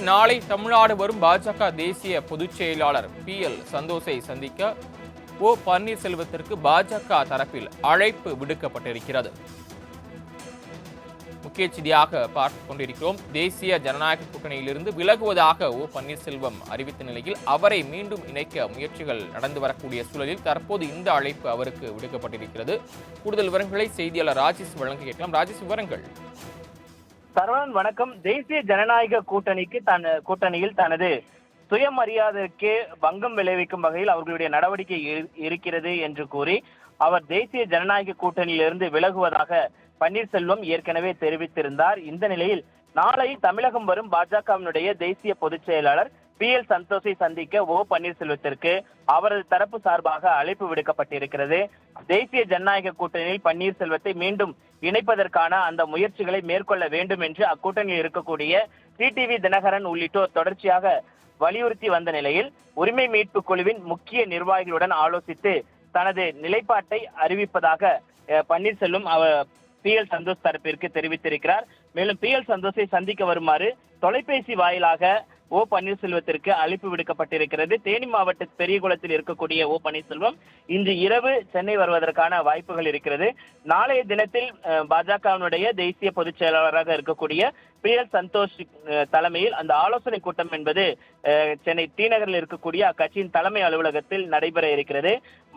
நாளை தமிழ்நாடு வரும் பாஜக தேசிய பொதுச் செயலாளர் பி எல் சந்தோஷை சந்திக்க ஓ பன்னீர்செல்வத்திற்கு பாஜக தரப்பில் அழைப்பு விடுக்கப்பட்டிருக்கிறது. முக்கிய செய்தியாக பார்த்துக் கொண்டிருக்கிறோம். தேசிய ஜனநாயக கூட்டணியிலிருந்து விலகுவதாக ஓ பன்னீர்செல்வம் அறிவித்த நிலையில் அவரை மீண்டும் இணைக்க முயற்சிகள் நடந்து வரக்கூடிய சூழலில் தற்போது இந்த அழைப்பு அவருக்கு விடுக்கப்பட்டிருக்கிறது. கூடுதல் விவரங்களை செய்தியாளர் ராஜேஷ் வழங்க கேட்கலாம். ராஜேஷ் விவரங்கள். சரவணன் வணக்கம். தேசிய ஜனநாயக கூட்டணிக்கு தன் கூட்டணியில் தனது சுயமரியாதைக்கு பங்கம் விளைவிக்கும் வகையில் அவர்களுடைய நடவடிக்கை இரு- இருக்கிறது என்று கூறி அவர் தேசிய ஜனநாயக கூட்டணியிலிருந்து விலகுவதாக பன்னீர்செல்வம் ஏற்கனவே தெரிவித்திருந்தார். இந்த நிலையில் நாளை தமிழகம் வரும் பாஜகவினுடைய தேசிய பொதுச் செயலாளர் பி எல் சந்தோஷை சந்திக்க ஓ பன்னீர்செல்வத்திற்கு அவரது தரப்பு சார்பாக அழைப்பு விடுக்கப்பட்டிருக்கிறது. தேசிய ஜனநாயக கூட்டணியில் பன்னீர்செல்வத்தை மீண்டும் இணைப்பதற்கான அந்த முயற்சிகளை மேற்கொள்ள வேண்டும் என்று அக்கூட்டணியில் இருக்கக்கூடிய டிடிவி தினகரன் உள்ளிட்டோர் தொடர்ச்சியாக வலியுறுத்தி வந்த நிலையில் உரிமை மீட்பு குழுவின் முக்கிய நிர்வாகிகளுடன் ஆலோசித்து தனது நிலைப்பாட்டை அறிவிப்பதாக பன்னீர்செல்வம் அவர் பி எல் சந்தோஷ் தரப்பிற்கு தெரிவித்திருக்கிறார். மேலும் பி எல் சந்தோஷை சந்திக்க வருமாறு தொலைபேசி வாயிலாக ஓ பன்னீர்செல்வத்திற்கு அழைப்பு விடுக்கப்பட்டிருக்கிறது. தேனி மாவட்ட பெரியகுளத்தில் இருக்கக்கூடிய ஓ பன்னீர்செல்வம் இன்று இரவு சென்னை வருவதற்கான வாய்ப்புகள் இருக்கிறது. நாளைய தினத்தில் பாஜகவினுடைய தேசிய பொதுச் செயலாளராக இருக்கக்கூடிய பி எல் சந்தோஷ் தலைமையில் அந்த ஆலோசனை கூட்டம் என்பது சென்னை டிநகரில் இருக்கக்கூடிய அக்கட்சியின் தலைமை அலுவலகத்தில் நடைபெற இருக்கிறது.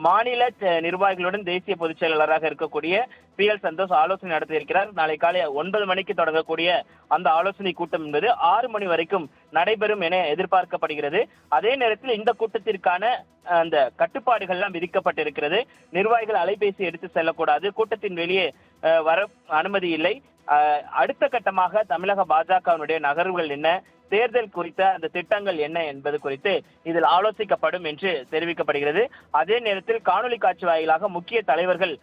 மாநில நிர்வாகிகளுடன் தேசிய பொதுச் செயலாளராக இருக்கக்கூடிய பி எல் சந்தோஷ் ஆலோசனை நடத்தியிருக்கிறார் நாளை காலை ஒன்பது மணிக்கு தொடங்கக்கூடிய அந்த ஆலோசனை கூட்டம் என்பது ஆறு மணி வரைக்கும் நடைபெறும் என எதிர்பார்க்கப்படுகிறது. அதே நேரத்தில் இந்த கூட்டத்திற்கான அந்த கட்டுப்பாடுகள் எல்லாம் விதிக்கப்பட்டிருக்கிறது. நிர்வாகிகள் அலைபேசி எடுத்து செல்லக்கூடாது. கூட்டத்தின் வெளியே வர அனுமதி இல்லை. அடுத்த கட்டமாக தமிழக பாஜகவினுடைய நகர்வுகள் என்ன? தேர்தல் குறித்த அந்த திட்டங்கள் என்ன என்பது குறித்து இதில் ஆலோசிக்கப்படும் என்று தெரிவிக்கப்படுகிறது. அதே நேரத்தில் காணொலி காட்சி வாயிலாக முக்கிய தலைவர்கள்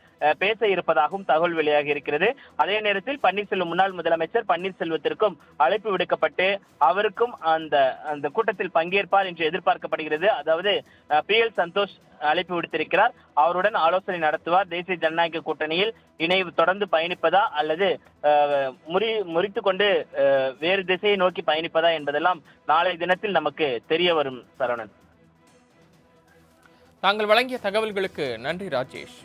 பேச இருப்பதாகவும் தகவல் வெளியாகி இருக்கிறது. அதே நேரத்தில் பன்னீர்செல்வம் முன்னாள் முதலமைச்சர் பன்னீர்செல்வத்திற்கும் அழைப்பு விடுக்கப்பட்டு அவருக்கும் அந்த அந்த கூட்டத்தில் பங்கேற்பார் என்று எதிர்பார்க்கப்படுகிறது. அதாவது பி எல் சந்தோஷ் அழைப்பு விடுத்திருக்கிறார். அவருடன் ஆலோசனை நடத்துவார். தேசிய ஜனநாயக கூட்டணியில் இணைவு தொடர்ந்து பயணிப்பதா அல்லது முறி முறித்து கொண்டு வேறு திசையை நோக்கி பயணிப்பதா என்பதெல்லாம் நாளை தினத்தில் நமக்கு தெரிய வரும் சரவணன். தாங்கள் வழங்கிய தகவல்களுக்கு நன்றி ராஜேஷ்.